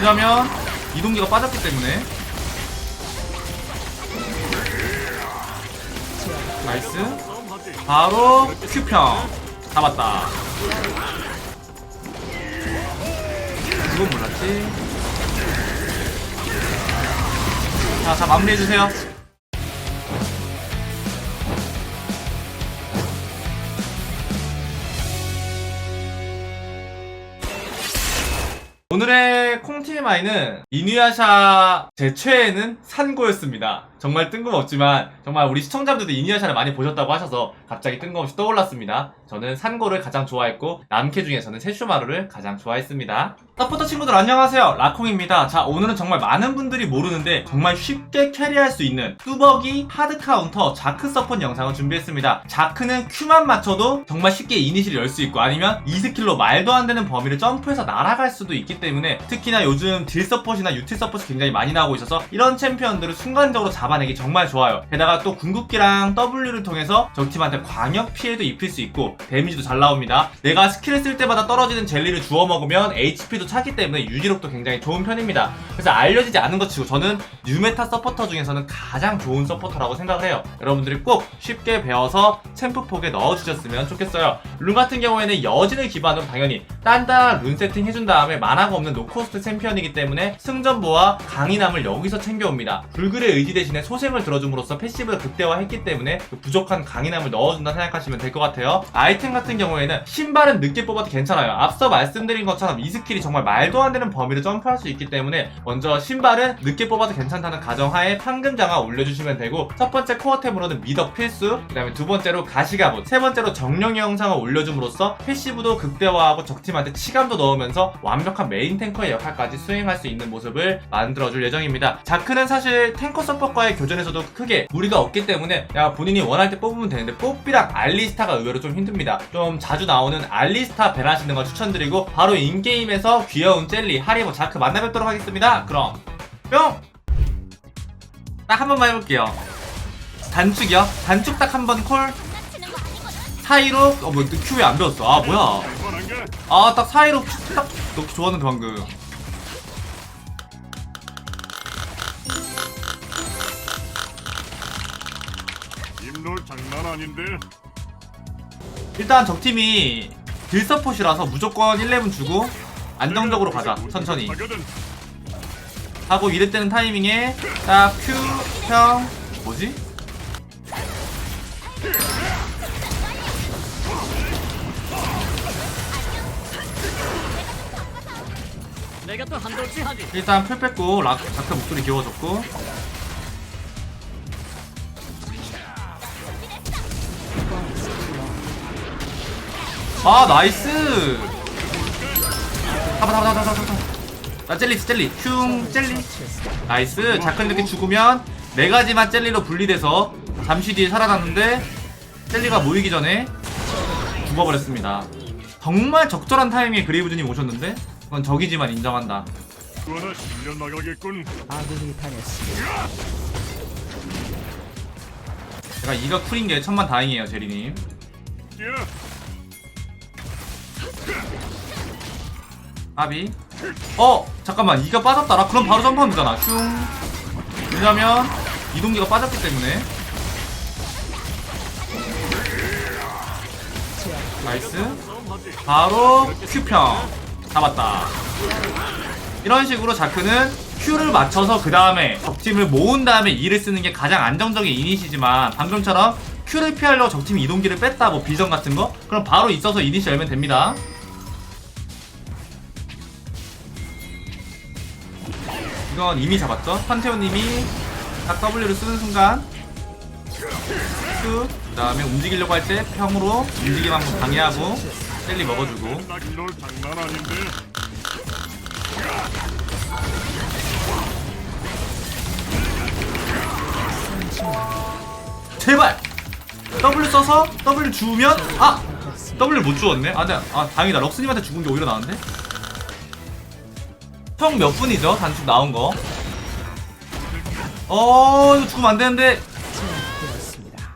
왜냐면 이동기가 빠졌기 때문에. 나이스. 바로 큐평. 잡았다. 이건 몰랐지? 자, 자 마무리해주세요 오늘의 콩TMI는 이누야샤 제 최애는 산고였습니다. 정말 뜬금없지만 정말 우리 시청자분들도 이누야샤를 많이 보셨다고 하셔서 갑자기 뜬금없이 떠올랐습니다. 저는 산고를 가장 좋아했고 남캐 중에서는 세슈마루를 가장 좋아했습니다. 서포터 친구들 안녕하세요. 라콩입니다. 자 오늘은 정말 많은 분들이 모르는데 정말 쉽게 캐리할 수 있는 뚜벅이 하드 카운터 자크 서폿 영상을 준비했습니다. 자크는 Q만 맞춰도 정말 쉽게 이니시를 열 수 있고 아니면 이 스킬로 말도 안 되는 범위를 점프해서 날아갈 수도 있기 때문에 특히나 요즘 딜 서폿이나 유틸 서폿이 굉장히 많이 나오고 있어서 이런 챔피언들을 순간적으로 잡아 내기 정말 좋아요. 게다가 또 궁극기랑 W를 통해서 적팀한테 광역 피해도 입힐 수 있고 데미지도 잘 나옵니다. 내가 스킬을 쓸 때마다 떨어지는 젤리를 주워 먹으면 HP도 차기 때문에 유지력도 굉장히 좋은 편입니다. 그래서 알려지지 않은 것 치고 저는 뉴메타 서포터 중에서는 가장 좋은 서포터라고 생각을 해요. 여러분들이 꼭 쉽게 배워서 챔프 폭에 넣어주셨으면 좋겠어요. 룬 같은 경우에는 여진을 기반으로 당연히 단단한 룬 세팅 해준 다음에 만화가 없는 노코스트 챔피언이기 때문에 승전보와 강인함을 여기서 챙겨옵니다. 불굴의 의지 대신에 소생을 들어줌으로써 패시브를 극대화했기 때문에 그 부족한 강인함을 넣어준다 생각하시면 될 것 같아요. 아이템 같은 경우에는 신발은 늦게 뽑아도 괜찮아요. 앞서 말씀드린 것처럼 이 스킬이 정말 말도 안 되는 범위를 점프할 수 있기 때문에 먼저 신발은 늦게 뽑아도 괜찮다는 가정하에 판금장화 올려주시면 되고 첫 번째 코어템으로는 미덕 필수 그 다음에 두 번째로 가시가봇 세 번째로 정령의 영상을 올려줌으로써 패시브도 극대화하고 적팀한테 치감도 넣으면서 완벽한 메인 탱커의 역할까지 수행할 수 있는 모습을 만들어줄 예정입니다. 자크는 사실 탱커 서폿과의 교전에서도 크게 무리가 없기 때문에 야 본인이 원할 때 뽑으면 되는데 뽀삐랑 알리스타가 의외로 좀 힘듭니다. 좀 자주 나오는 알리스타 벨하시는 거 추천드리고 바로 인게임에서 귀여운 젤리 하리보 자크 만나 뵙도록 하겠습니다. 그럼 뿅! 딱 한 번만 해볼게요. 단축이요? 단축 딱 한 번 콜. 사이로 어뭐 큐왜안 배웠어? 아 뭐야? 아 딱 사이로 큐딱 넣기 좋았는데 방금. 입놀 장난 아닌데 일단 적팀이 딜서폿이라서 무조건 1렙은 주고 안정적으로 가자 천천히 하고 이럴 때는 타이밍에 딱 Q 평 뭐지? 일단 풀 뺐고 락 자크 목소리 귀여워졌고. 아 나이스! 잡아 잡아 잡아 잡아 잡 아나 젤리. 흉 젤리. 나이스. 자크 이렇게 죽으면 네 가지만 젤리로 분리돼서 잠시 뒤에 살아났는데 젤리가 모이기 전에 죽어버렸습니다. 정말 적절한 타이밍에 그레이브즈님 오셨는데? 그건 적이지만 인정한다. 또 하나 실려 나가겠군. 제가 이가 쿨인 게 천만 다행이에요, 제리님. 야, 아비. 어, 잠깐만, 이가 빠졌다라? 그럼 바로 점프하면 되잖아. 슝. 왜냐면, 이동기가 빠졌기 때문에. 나이스. 바로 큐평. 잡았다. 이런 식으로 자크는 Q를 맞춰서 그 다음에 적팀을 모은 다음에 E를 쓰는 게 가장 안정적인 이니시지만 방금처럼 Q를 피하려고 적팀이 이동기를 뺐다 뭐 비전 같은 거 그럼 바로 있어서 이니시 열면 됩니다 이건 이미 잡았죠? 판테온님이 딱 W를 쓰는 순간 그 다음에 움직이려고 할 때 평으로 움직임 한번 방해하고 젤리 먹어주고. 제발! W 써서 W 주면 아! W 못 주웠네? 아, 네. 아 다행이다. 럭스님한테 죽은 게 오히려 나은데 총 몇 분이죠 단축 나온 거 어, 이거 죽으면 안 되는데.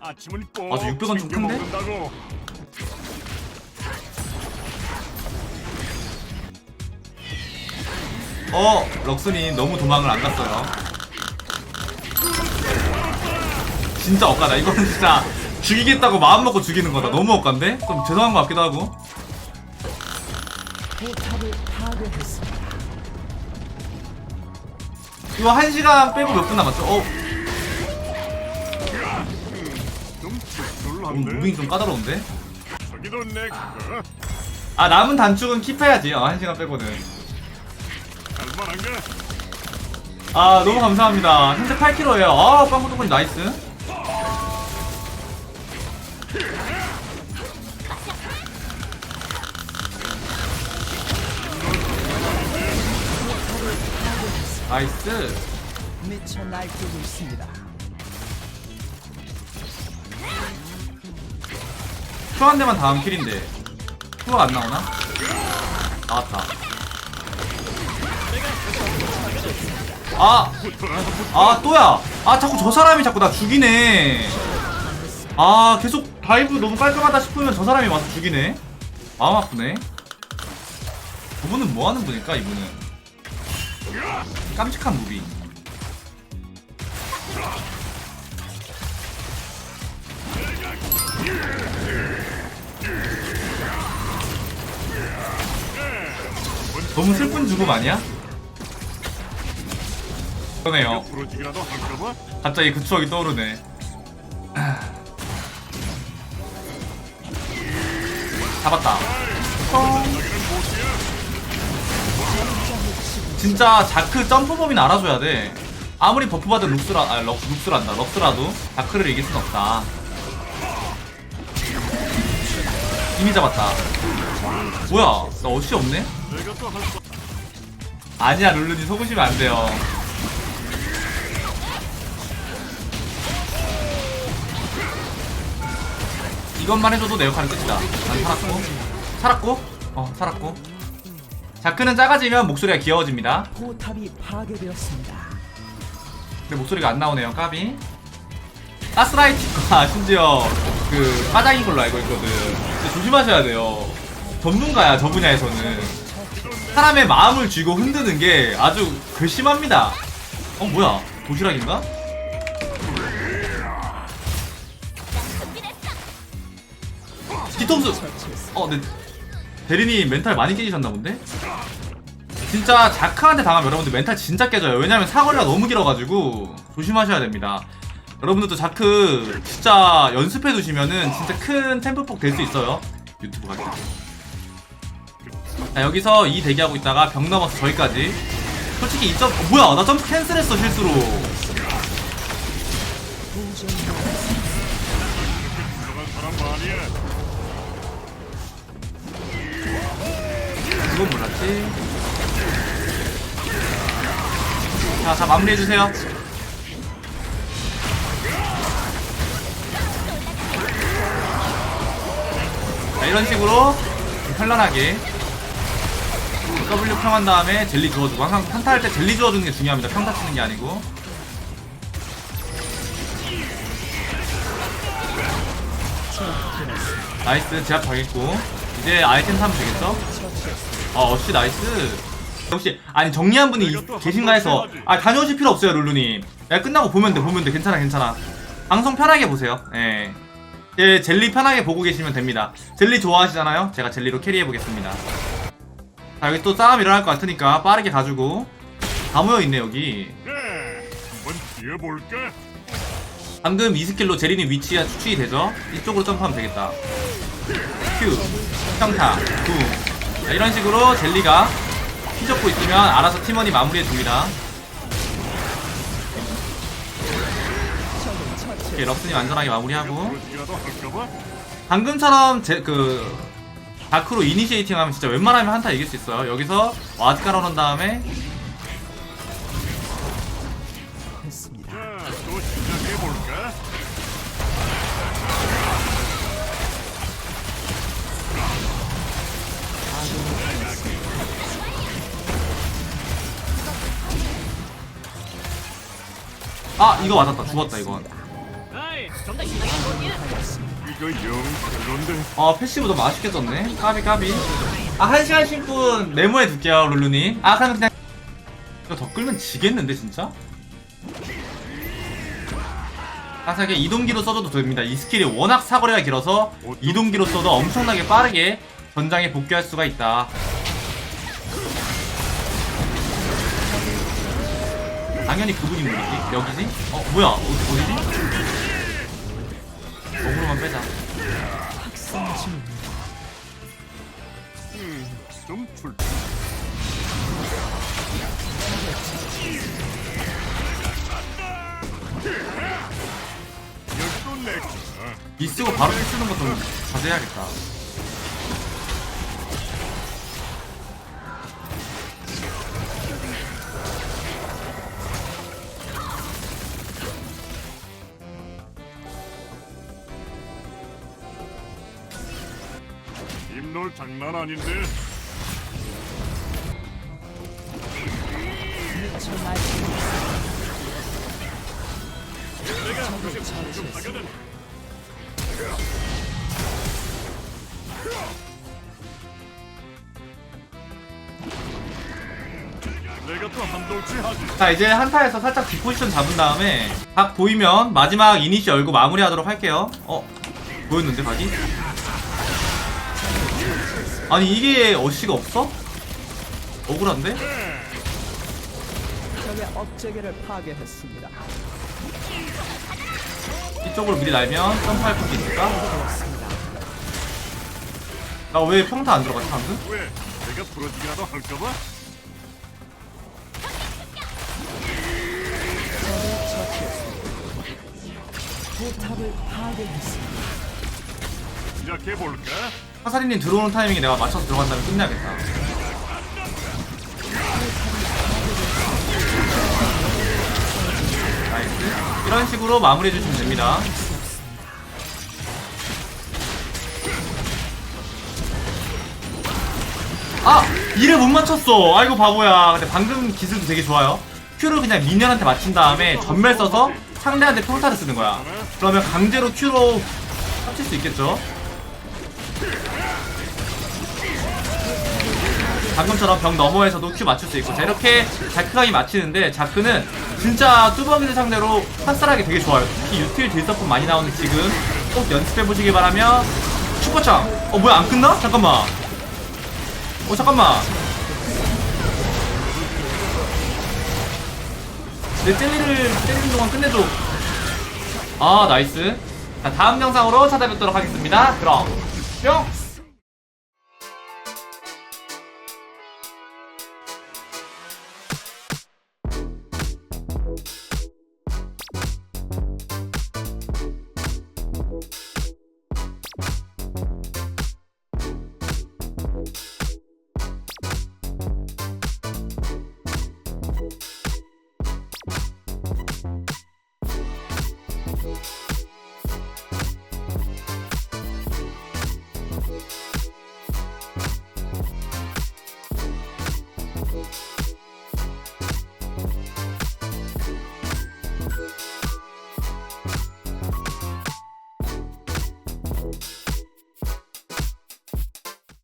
아침은 꼭 아, 저 600원 좀 챙겨 큰데? 먹는다고. 어 럭스님 너무 도망을 안 갔어요 진짜 억까다 이거는 진짜 죽이겠다고 마음 먹고 죽이는 거다 너무 억간데? 좀 죄송한 것 같기도 하고 포탑을 파괴했습니다. 이거 한 시간 빼고 몇 분 남았죠? 어좀 오. 무빙 좀 까다로운데? 아 남은 단축은 킵해야지 어, 한 시간 빼고는 할만한가? 아 너무 감사합니다 현재 8kg에요 아 빵구동님 나이스 나이스 미쳐 날뛰고 있습니다. 큐한 대만 다음 킬인데 큐가 안 나오나? 나왔다 아! 아 또야! 아 자꾸 저 사람이 자꾸 나 죽이네 아 계속 다이브 너무 깔끔하다 싶으면 저 사람이 와서 죽이네 마음 아프네 저분은 뭐하는 분일까 이분은 깜찍한 무비 너무 슬픈 죽음 아니야? 그러네요? 갑자기 그 추억이 떠오르네. 잡았다. 진짜 자크 점프 범위는 알아줘야 돼. 아무리 버프 받은 룩스라, 아, 럭, 룩스란다. 럭스라도 자크를 이길 순 없다. 이미 잡았다. 뭐야? 나 어시 없네? 아니야, 룰루님 속으시면 안 돼요. 이것만 해줘도 내 역할은 끝이다. 난 살았고, 살았고, 어, 살았고. 자크는 작아지면 목소리가 귀여워집니다. 포탑이 파괴되었습니다. 근데 목소리가 안 나오네요, 까비. 가스라이팅과 심지어 그 빠장인 걸로 알고 있거든. 근데 조심하셔야 돼요. 전문가야, 저 분야에서는. 사람의 마음을 쥐고 흔드는 게 아주 괘씸합니다. 어, 뭐야? 도시락인가? 뒤통수! 어, 네. 대리님 멘탈 많이 깨지셨나 본데? 진짜 자크한테 당하면 여러분들 멘탈 진짜 깨져요. 왜냐면 사거리가 너무 길어가지고 조심하셔야 됩니다. 여러분들도 자크 진짜 연습해 두시면은 진짜 큰 템포폭 될 수 있어요. 유튜브 같은. 자 여기서 이 대기하고 있다가 벽 넘어서 저기까지. 솔직히 이 점, 어, 뭐야 나 점프 캔슬했어 실수로. 자, 자 마무리해주세요. 자, 이런 식으로 편란하게 W 평한 다음에 젤리 주워주고 항상 평타 할 때 젤리 주워주는 게 중요합니다. 평타 치는 게 아니고. 나이스 제압 당했고 이제 아이템 사면 되겠죠? 어, 어씨 나이스. 역시 아니 정리한 분이 이- 계신가 해서 아 다녀오실 필요 없어요 룰루님. 야 끝나고 보면 돼 보면 돼 괜찮아 괜찮아. 방송 편하게 보세요. 예. 예, 젤리 편하게 보고 계시면 됩니다. 젤리 좋아하시잖아요. 제가 젤리로 캐리해 보겠습니다. 자 여기 또 싸움 일어날 것 같으니까 빠르게 가지고 다 모여 있네 여기. 네. 한번 뛰어볼까? 방금 이 스킬로 제리님 위치가 추측이 되죠? 이쪽으로 점프하면 되겠다. 큐, 평타, 붐. 자, 이런 식으로 젤리가 휘젓고 있으면 알아서 팀원이 마무리해 줍니다. 오케이, 럭스님 안전하게 마무리하고. 방금처럼 제, 그, 다크로 이니시에이팅 하면 진짜 웬만하면 한타 이길 수 있어요. 여기서 와드 깔아놓은 다음에 아 이거 맞았다 죽었다 이건. 아 패시브 너무 아쉽게 썼네 까비 까비 아 1시간 10분 메모해 둘게요 룰루님 아 그럼 그냥 이거 더 끌면 지겠는데 진짜? 사사게 이동기로 써도 됩니다. 이 스킬이 워낙 사거리가 길어서 이동기로 써도 엄청나게 빠르게 전장에 복귀할 수가 있다. 당연히 그분 인물이지. 여기지? 어 뭐야? 어디, 어디지? 어그로만 빼자. 이 쓰고 바로 피 쓰는 것도 자제해야겠다. 입놀 장난 아닌데. 내가. 자 이제 한타에서 살짝 뒷포지션 잡은 다음에 각 보이면 마지막 이니시 열고 마무리하도록 할게요 어? 보였는데 각이? 아니 이게 어시가 없어? 억울한데? 적의 업체계를 파괴했습니다. 이쪽으로 미리 날면 점프할 수 있을까? 그렇습니다. 나 왜 평타 안 들어갔지 방금? 왜? 내가 부러지기라도 할까봐? 적을 처치했습니다. 포탑을 파괴했습니다. 시작해 볼까? 화살이님 들어오는 타이밍에 내가 맞춰서 들어간 다음에 끝내야겠다. 나이스. 이런 식으로 마무리해 주시면 됩니다. 아! 이를 못 맞췄어. 아이고 바보야. 근데 방금 기술도 되게 좋아요. Q를 그냥 미니언한테 맞춘 다음에 전멸 써서 상대한테 평타를 쓰는 거야. 그러면 강제로 Q로 합칠 수 있겠죠 방금처럼 벽 너머에서도 큐 맞출 수 있고 자 이렇게 자크각이 맞히는데 자크는 진짜 뚜벅이들 상대로 핫살하기 되게 좋아요. 특히 유틸 딜서폰 많이 나오는 지금 꼭 연습해보시기 바라며 슈퍼창! 어 뭐야 안 끝나? 잠깐만. 어 잠깐만. 내 젤리를 때리는 동안 끝내줘. 아 나이스. 자 다음 영상으로 찾아뵙도록 하겠습니다. 그럼 뿅